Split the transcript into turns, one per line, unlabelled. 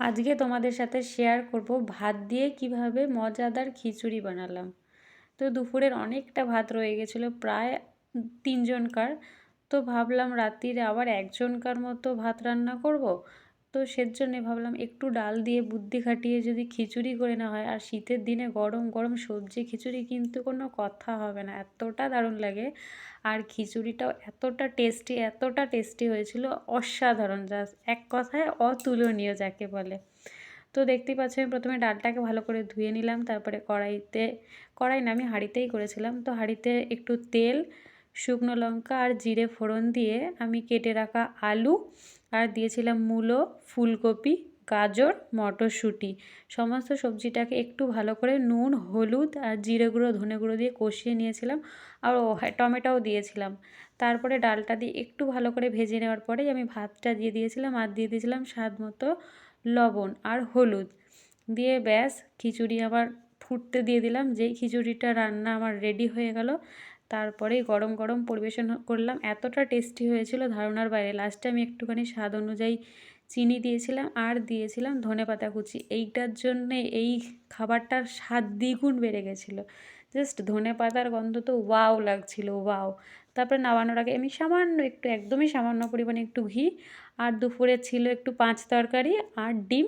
আজকে তোমাদের সাথে শেয়ার করব ভাত দিয়ে কীভাবে মজাদার খিচুড়ি বানালাম। তো দুপুরের অনেকটা ভাত রয়ে গেছিল, প্রায় তিনজনকার। তো ভাবলাম রাত্রিরে আবার একজনকার মতো ভাত রান্না করব। তো সেজন্যে ভাবলাম একটু ডাল দিয়ে বুদ্ধি খাটিয়ে যদি খিচুড়ি করে না হয়। আর শীতের দিনে গরম গরম সবজি, খিচুড়ি কিন্তু কোনো কথা হবে না। এতটা দারুণ লাগে। আর খিচুড়িটাও এতটা টেস্টি এতটা টেস্টি হয়েছিল, অসাধারণ। জাস্ট এক কথায় অতুলনীয় যাকে বলে। তো দেখতেই পাচ্ছি, আমি প্রথমে ডালটাকে ভালো করে ধুয়ে নিলাম। তারপরে কড়াইতে, কড়াই না, আমি হাঁড়িতেই করেছিলাম। তো হাঁড়িতে একটু তেল শুকনো লঙ্কা আর জিরে ফোড়ন দিয়ে আমি কেটে রাখা আলু আর দিয়েছিলাম মূলো, ফুলকপি, গাজর, মটরশুঁটি। সমস্ত সবজিটাকে একটু ভালো করে নুন, হলুদ আর জিরে গুঁড়ো, ধনে গুঁড়ো দিয়ে কষিয়ে নিয়েছিলাম আর ও হ্যাঁ টমেটোও দিয়েছিলাম। তারপরে ডালটা দিয়ে একটু ভালো করে ভেজে নেওয়ার পরেই আমি ভাতটা দিয়ে দিয়েছিলাম আর দিয়ে দিয়েছিলাম স্বাদ মতো লবণ আর হলুদ। দিয়ে ব্যাস, খিচুড়ি আবার ফুটতে দিয়ে দিলাম। যেই খিচুড়িটা রান্না আমার রেডি হয়ে গেল তারপরেই গরম গরম পরিবেশন করলাম। এতটা টেস্টি হয়েছিল ধারণার বাইরে। লাস্টে আমি একটুখানি স্বাদ অনুযায়ী চিনি দিয়েছিলাম, আর দিয়েছিলাম ধনে পাতা কুচি। এইটার জন্যে এই খাবারটার স্বাদ দ্বিগুণ বেড়ে গেছিল। জাস্ট ধনে পাতার গন্ধ তো ওয়াও লাগছিল ওয়াও তারপরে নামানোর আগে আমি সামান্য একটু, একদমই সামান্য পরিমাণে একটু ঘি, আর দুপুরে ছিল একটু পাঁচ তরকারি আর ডিম।